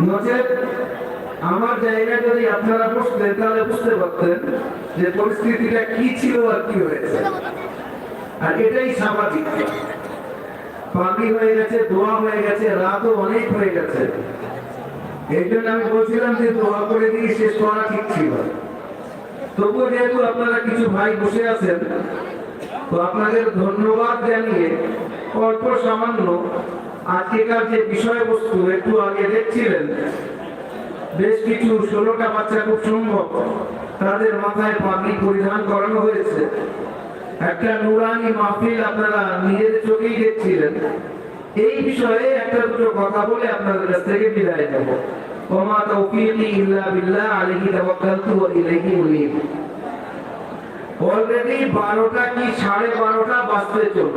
নচেত আমার যদি আপনারা বসতেন, তাহলে বুঝতে পারতেন যে পরিস্থিতিটা কি ছিল আর কি হয়েছে। আর এটাই স্বাভাবিক। হয়ে গেছে, দোয়া হয়ে গেছে, রাতও অনেক হয়ে গেছে। এই জন্য আমি বলছিলাম যে দোয়া করে দিয়ে শেষ করা ঠিক ছিল। তবুও যেহেতু আপনারা কিছু ভাই বসে আছেন, তো আপনাদের ধন্যবাদ জানিয়ে অল্প সামান্য আজকেকার যে বিষয়বস্তু একটু আগে দেখছিলেন, বেশ কিছু ষোলোটা বাচ্চা খুব সম্ভব, তাদের মাথায় পাগড়ি পরিধান করানো হয়েছে। একটা নুরানি মাহফিল আপনারা নিজের চোখেই দেখছিলেন। এই বিষয়ে একটা দুটো কথা বলে আপনাদের কাছ থেকে বিদায় নেব। ওমা তৌফিকি ইল্লা বিল্লাহ, আলাইহি তাওয়াক্কালতু ওয়া ইলাইহি উনীব। অলরেডি বারোটা কি সাড়ে বারোটা বাজতে চলল?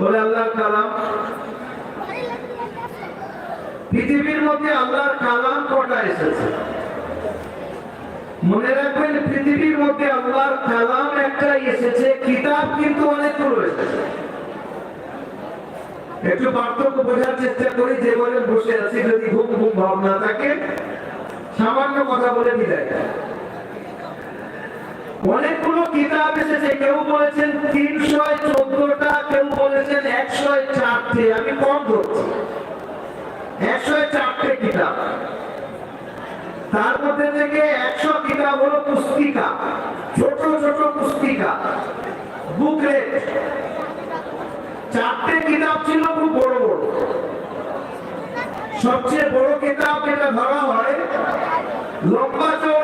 বলে আল্লাহর কালাম। পৃথিবীর মধ্যে আল্লাহর কালাম কটা এসেছে? মনে রাখবেন, পৃথিবীর মধ্যে আল্লাহর কালাম একটা এসেছে, কিতাব কিন্তু অনেকগুলো এসেছে একটু পার্থক্য বোঝার চেষ্টা করি, যে বলে বসে আছি যদি ঘুম ঘুম ভাবনা থাকে, সামান্য কথা বলে বিদায় অনেকগুলো কিতাব এসেছে, কেউ বলেছেন তিনশো চোদ্দটা, কেউ বলেছেন একশো চারটে। আমি কম ধরছি। একশো চারটে কিতাব। তার মধ্যে থেকে একশো কিতাব হলো পুস্তিকা, ছোট ছোট পুস্তিকা বুকলেট চারটে কিতাব ছিল, খুব বড় বড়। সবচেয়ে বড় কিতাব যেটা ধরা হয়, লম্বা থেকে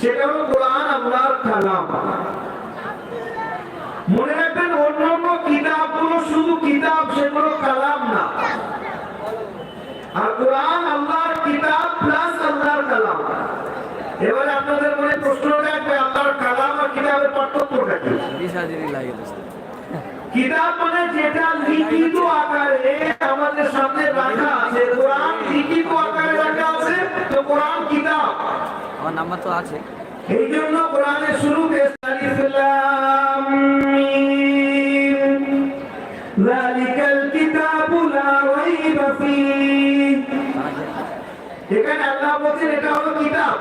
সেটা হলো কোরআন আল্লাহর কালাম। মনে রাখবেন অন্যান্য কিতাবগুলো শুধু কিতাব, সেগুলো কালাম না। আর কোরআন আল্লাহর কিতাব প্লাস আল্লাহর কালাম। এবারে আপনাদের মনে প্রশ্ন রাখবে, আল্লাহর কালাম আর কিতাবের পার্থক্যটা কি? কিতাব মানে যেটা লিখিত আকারে আমাদের সামনে রাখা আছে, কোরআন লিখিত আকারে রাখা আছে, তো কোরআন আমার নাম্বার তো আছে। এই জন্য কোরআনের শুরুতে আলিফ লাম মিম। যালিকাল কিতাবু লা রাইবা ফীহ এখানে আল্লাহ বলছেন, এটা হলো কিতাব।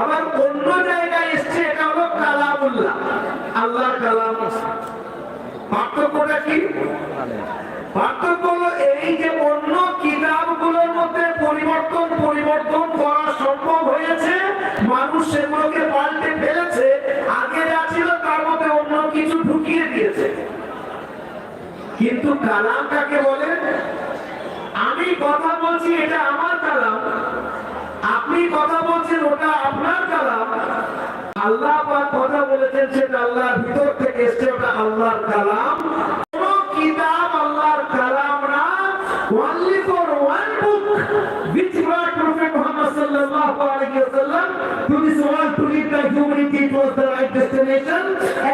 আবার অন্য জায়গায় এসছে, এটা হলো কালামুল্লাহ। আল্লাহর কালাম মানুষ সেগুলোকে পাল্টে ফেলেছে, আগে যা ছিল তার মধ্যে অন্য কিছু ঢুকিয়ে দিয়েছে। কিন্তু কালাম কাকে বলে, আমি কথা বলছি, এটা আমার আল্লাহ পাক কথা বলেছেন সেটা আল্লাহর ভিতর থেকে এসছে ওটা আল্লাহর কালাম কোন কিতাব আল্লাহর কালাম না only for one book which brought Prophet Muhammad sallallahu alaihi wasallam to this world to lead the humanity towards the right destination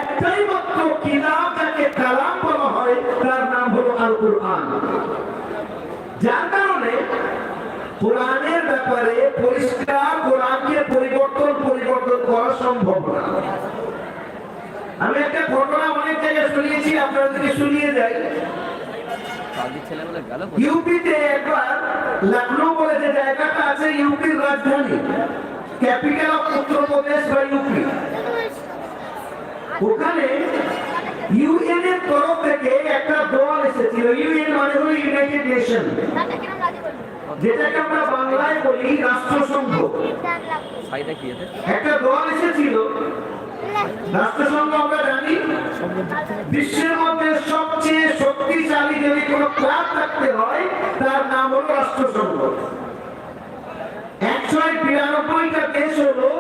একটাই মাত্র কিতাব যাকে কালাম বলা হয় তার নাম হলো আল কুরআন যার কারণে কোরআনের শুনিয়েছি আপনারা যদি শুনিয়ে যাই। কাজের ছেলেগুলো গেল ইউপিতে একবার লখনৌ বলে যে জায়গাটা আছে ইউপির রাজধানী ক্যাপিটাল অফ উত্তরপ্রদেশ বা ইউপি। ওখানে ইউএন এর তরফ থেকে একটা দল এসেছিল। ইউএন মানে হলো ইউনাইটেড নেশন যেটাকে আমরা বাংলায় বলি রাষ্ট্রসংঘ। একটা দল এসেছিল রাষ্ট্রসংঘ আমরা বিশ্বের মধ্যে সবচেয়ে শক্তিশালী যদি কোনো ক্লাব থাকতে হয় তার নাম হলো রাষ্ট্রসংঘ। একশো বিরানব্বইটা দেশ হলো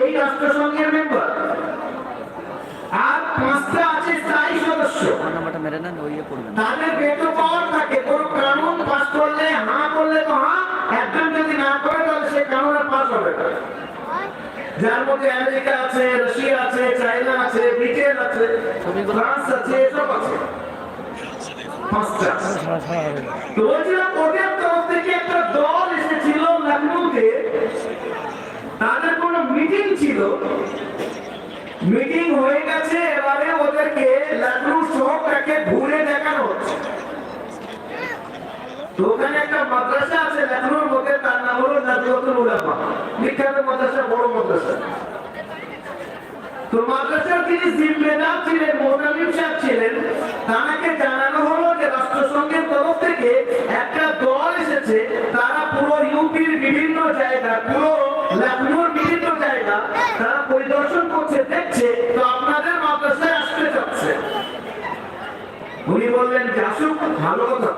এই রাষ্ট্রসংঘের মেম্বার আর পাঁচটা আছে স্থায়ী সদস্য। ইয়ে তাদের ভেটো পাওয়ার থাকে। কোন কানুন পাস করলে হ্যাঁ করলে তো হ্যাঁ একজন যদি না করে তাহলে সে কানুনের পাস হবে। যার মধ্যে আমেরিকা আছে, রাশিয়া আছে, চায়না আছে, ব্রিটেন আছে, ফ্রান্স আছে এসব আছে। ওদের তরফ থেকে একটা দল এসেছিল তাদের কোনো মিটিং ছিল। মিটিং হয়ে গেছে, এবারে ওদেরকে শহরটাকে ঘুরে দেখানো হচ্ছে। একটা দল এসেছে, তারা পুরো ইউপির বিভিন্ন জায়গা, পুরো লখনৌর বিভিন্ন জায়গা, তারা পরিদর্শন করছে, দেখছে, তো আপনাদের মাদ্রাসায় আসতে চাচ্ছে। উনি বললেন, যে আসুক, ভালো কথা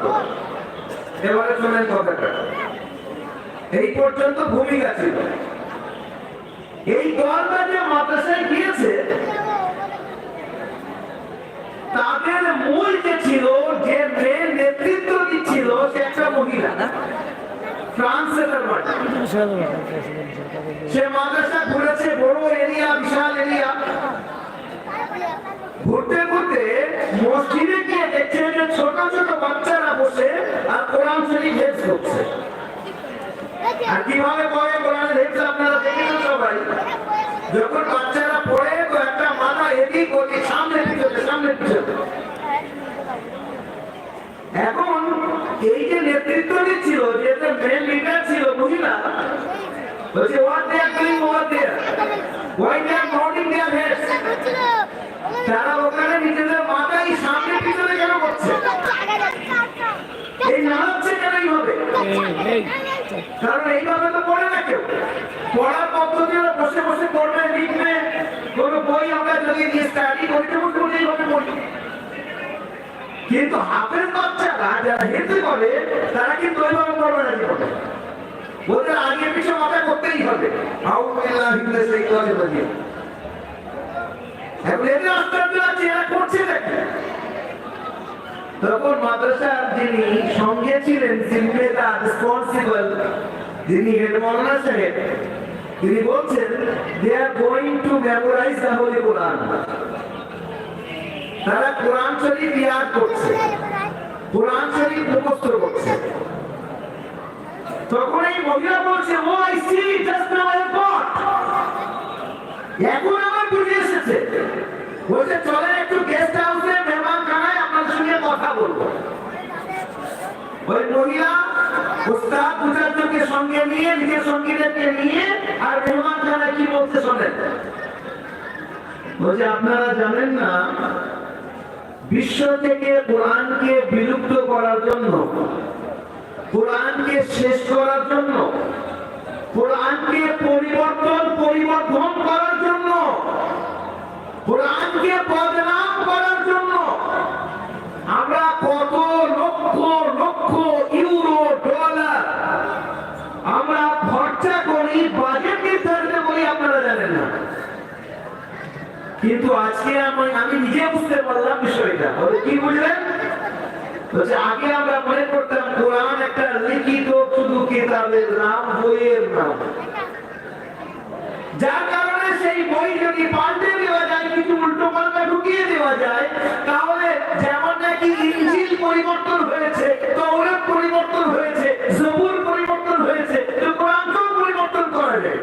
এবারে শোনেন কথাটা। এই পর্যন্ত ভূমিকা ছিল এই দলটা যে মাদ্রাসায় গিয়েছে, তাদের মূল যে ছিল, যে নেতৃত্ব দিচ্ছিল, সে একটা মহিলা। সে মাদ্রাসা ঘুরেছে, বড় এরিয়া বিশাল এরিয়া ঘুরতে বসে আর কোরআন শরীফ হেফজ করছে। আর কীভাবে পড়ে? কোরআন হেফজ আপনারা দেখেছেন সবাই। যখন বাচ্চারা পড়ে, তো একটা মাথা এদিক ওদিক সামনে পিছনে সামনে পিছনে। এখন এই যে নেতৃত্ব দিচ্ছিল, যে মেন লিডার ছিল, মহিলা, বলছে what they are doing over there why they are nodding their heads তারা ওখানে নিজেদের মাথায় সামনে পিছনে কেন করছে এই নাড়াচ্ছে কেন এইভাবে কারণ এইভাবে তো পড়ে না কেউ। পড়ার পদ্ধতি বসে বসে পড়বে, লিখবে। কোনো বই আমরা যদি স্টাডি করতে বসে বসে এইভাবে পড়ি। কিন্তু হাতের বাচ্চারা যারা হেঁটে করে তারা কিন্তু ওইভাবে পড়বে না জীবনে। ওদের আগে পিছনে মাথা করতেই হবে। আউটুল্লাহ হিন্দে সেই করে বাজিয়ে এখন এদের আশ্চর্য আছে এরা করছে নাকি তখন মাদ্রাসার যিনি সঙ্গে ছিলেন রেসপন্সিবল যিনি হেড মৌলানা সাহেব, তিনি বলছেন they are going to memorize the holy Quran তারা কোরআন শরীফ ইয়াদ করছে, কোরআন শরীফ মুখস্থ করছে। তখন এই মহিলা বলছে ও I see just now I got এখন আমার বুঝে এসেছে। বলছে, চলেন একটু গেস্ট হাউসে কথা বলব। ওই মহিলা বিশ্ব থেকে কোরআনকে বিলুপ্ত করার জন্য, কোরআনকে শেষ করার জন্য, কোরআনকে পরিবর্তন পরিবর্তন করার জন্য, কোরআনকে বদনাম করার জন্য আমরা কত লক্ষ লক্ষ ইউরো ডলার আমরা খরচা করি বাজেট নির্ধারিত করি আপনারা জানেন না কিন্তু আজকে আমি নিজে বুঝতে পারলাম বিষয়টা। কি বুঝলেন? যার কারণে উল্টো ঢুকিয়ে দেওয়া যায়, তাহলে যেমন নাকি ইঞ্জিল পরিবর্তন হয়েছে তৌরাত পরিবর্তন হয়েছে, জবুর পরিবর্তন হয়েছে, তো পরিবর্তন করা যায়।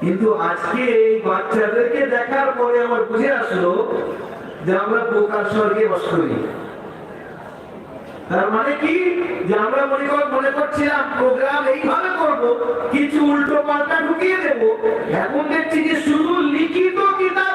কিন্তু আজকে এই বাচ্চাদেরকে দেখার পরে আমার বুঝে আসলো যে আমরা বোকার স্বর্গে বাস করি। তার মানে কি? যে আমরা মনে কর, মনে করছিলাম প্রোগ্রাম এইভাবে করব, কিছু উল্টো পাল্টা ঢুকিয়ে দেবো। এখন দেখছি যে শুধু লিখিত কিতাব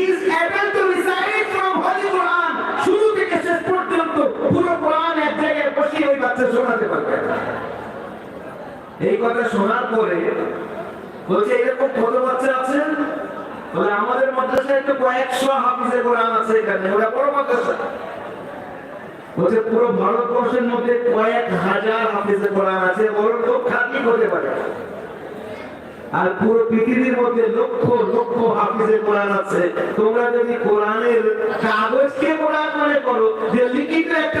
শোনাতে পারবে। এই কথা শোনার পরে বলছে, এরকম কত বাচ্চা আছেন বলে, আমাদের মাদ্রাসায় তো কয়েকশো হাফিজে কোরআন আছে এখানে। ওরা বড় মাদ্রাসা। বলছে, পুরো ভারতবর্ষের মধ্যে কয়েক হাজার হাফিজে কোরআন আছে। বড় লোক খাতি হতে পারে? আর পুরো পৃথিবীর মধ্যে লক্ষ লক্ষ হাফিজে কোরআন আছে। তোমরা যদি কোরআনের কাগজকে কোরআন মনে করো, যে লিখিত একটা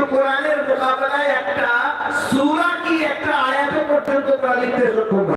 কিন্তু কোরআনের মোকাবেলায় একটা সুরা কি একটা আয়াত পর্যন্ত তারা লিখতে সক্ষম